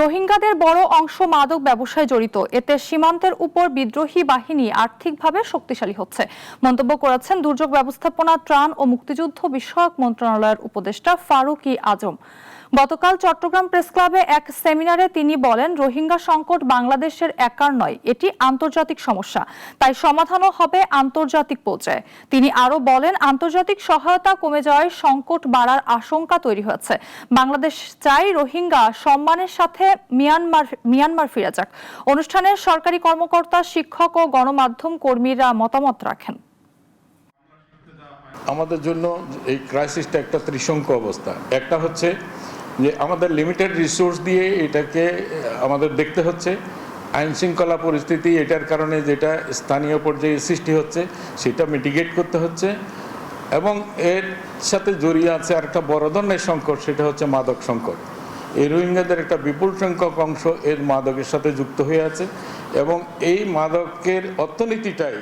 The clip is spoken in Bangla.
রোহিঙ্গাদের বড় অংশ মাদক ব্যবসায় জড়িত। এতে সীমান্তের উপর বিদ্রোহী বাহিনী আর্থিকভাবে শক্তিশালী হচ্ছে। মন্তব্য করেছেন দুর্যোগ ব্যবস্থাপনা ত্রাণ ও মুক্তিযুদ্ধ বিষয়ক মন্ত্রণালয়ের উপদেষ্টা ফারুক আজম। গতকাল চট্টগ্রাম প্রেস ক্লাবে এক সেমিনারে তিনি বলেন, রোহিঙ্গা সংকট বাংলাদেশের একার নয়, এটি আন্তর্জাতিক সমস্যা। তাই সমাধানও হবে আন্তর্জাতিক পর্যায়ে। তিনি আরও বলেন, আন্তর্জাতিক সহায়তা কমে যাওয়ায় সংকট বাড়ার আশঙ্কা তৈরি হয়েছে। বাংলাদেশ চাই রোহিঙ্গা সম্মানের সাথে মিয়ানমার মিয়ানমার ফিরে যাক। অনুষ্ঠানে সরকারি কর্মকর্তা, শিক্ষক ও গণমাধ্যম কর্মীরা মতামত রাখেন। আমাদের জন্য এই ক্রাইসিসটা একটা ত্রিশঙ্ক অবস্থা। একটা হচ্ছে যে আমাদের লিমিটেড রিসোর্স দিয়ে এটাকে, আমাদের দেখতে হচ্ছে, আইন শৃঙ্খলা পরিস্থিতি এটার কারণে যেটা স্থানীয় পর্যায়ে সৃষ্টি হচ্ছে, সেটা মিটিগেট করতে হচ্ছে, এবং এর সাথে জড়িয়ে আছে আর একটা বড় ধরনের সংকট, সেটা হচ্ছে মাদক সংকট। এই রোহিঙ্গাদের একটা বিপুল সংখ্যক অংশ এর মাদকের সাথে যুক্ত হয়ে আছে, এবং এই মাদকের অর্থনীতিটাই